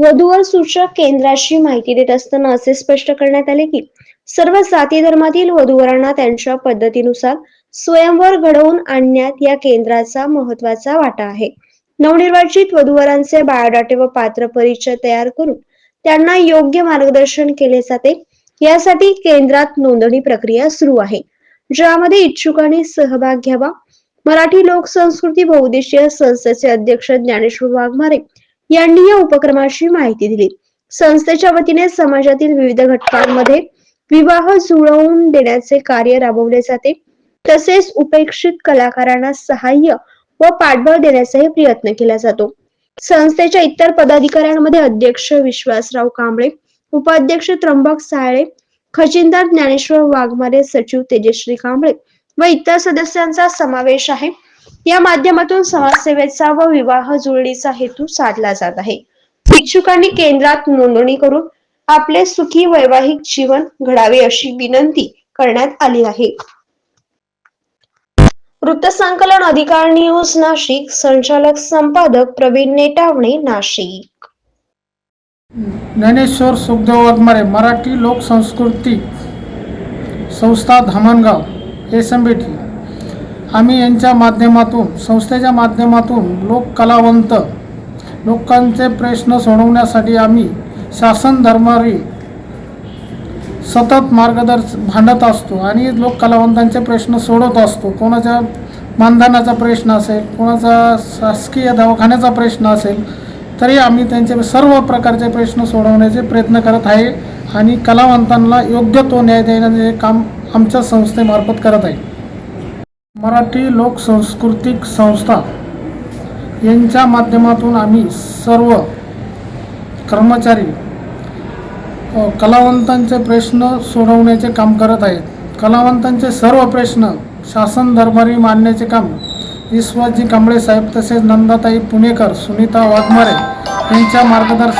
वधूवर सूचक केंद्राची माहिती देत असताना असे स्पष्ट करण्यात आले की सर्व जाती धर्मातील वधूवरांना त्यांच्या पद्धतीनुसार स्वयंवर घडवून आणण्यात या केंद्राचा महत्त्वाचा वाटा आहे. नवनिर्वाचित वधूवरांचे बायोडाटे व पात्र परिचय तयार करून त्यांना योग्य मार्गदर्शन केले जाते यासाठी केंद्रात नोंदणी प्रक्रिया सुरू आहे. ज्यामध्ये इच्छुकांनी सहभाग घ्यावा. मराठी लोकसंस्कृती बहुउद्देशीय संस्थेचे अध्यक्ष ज्ञानेश्वर वाघमारे यांनी या उपक्रमाची माहिती दिली. संस्थेच्या वतीने समाजातील विविध घटकांमध्ये विवाह जुळवून देण्याचे कार्य राबवले जाते. तसेच उपेक्षित कलाकारांना सहाय्य व पाठबळ देण्याचाही प्रयत्न केला जातो. संस्थेच्या इतर पदाधिकाऱ्यांमध्ये अध्यक्ष विश्वासराव कांबळे उपाध्यक्ष त्र्यंबक साळे खजिनदार ज्ञानेश्वर वाघमारे सचिव तेजश्री कांबळे व इतर सदस्यांचा समावेश आहे. या माध्यमातून समाजसेवेचा व विवाह जुळणीचा हेतू साधला जात आहे. इच्छुकांनी केंद्रात नोंदणी करून आपले सुखी वैवाहिक जीवन घडावे अशी विनंती करण्यात आली आहे. वृत्तसंकलन अधिकार न्यूज नाशिक संचालक संपादक प्रवीण नेटावणे नाशिक. ज्ञानेश्वर सुखदेव वाघमारे मराठी लोकसंस्कृती संस्था Dhamangaon S M B T. आम्ही यांच्या माध्यमातून संस्थेच्या माध्यमातून लोक कलावंत लोकांचे प्रश्न सोडवण्यासाठी आम्ही शासन धर्मारी सतत मार्गदर्श भांडत असतो आणि लोक कलावंतांचे प्रश्न सोडवत असतो. कोणाच्या मानधनाचा प्रश्न असेल कोणाचा शासकीय दवाखान्याचा प्रश्न असेल तरी आम्ही त्यांचे सर्व प्रकारचे प्रश्न सोडवण्याचे प्रयत्न करत आहे आणि कलावंतांना योग्य तो न्याय देण्याचे काम आमच्या संस्थेमार्फत करत आहे. मराठी लोकसांस्कृतिक संस्था यांच्या माध्यमातून आम्ही सर्व कर्मचारी कलावंतांचे प्रश्न सोडवण्याचे काम करत आहेत. कलावंतांचे सर्व प्रश्न शासन दरबारी मांडण्याचे काम विश्वजी कांबळे साहेब तसेच नंदाताई पुणेकर सुनीता वाघमारे यांच्या मार्गदर्शन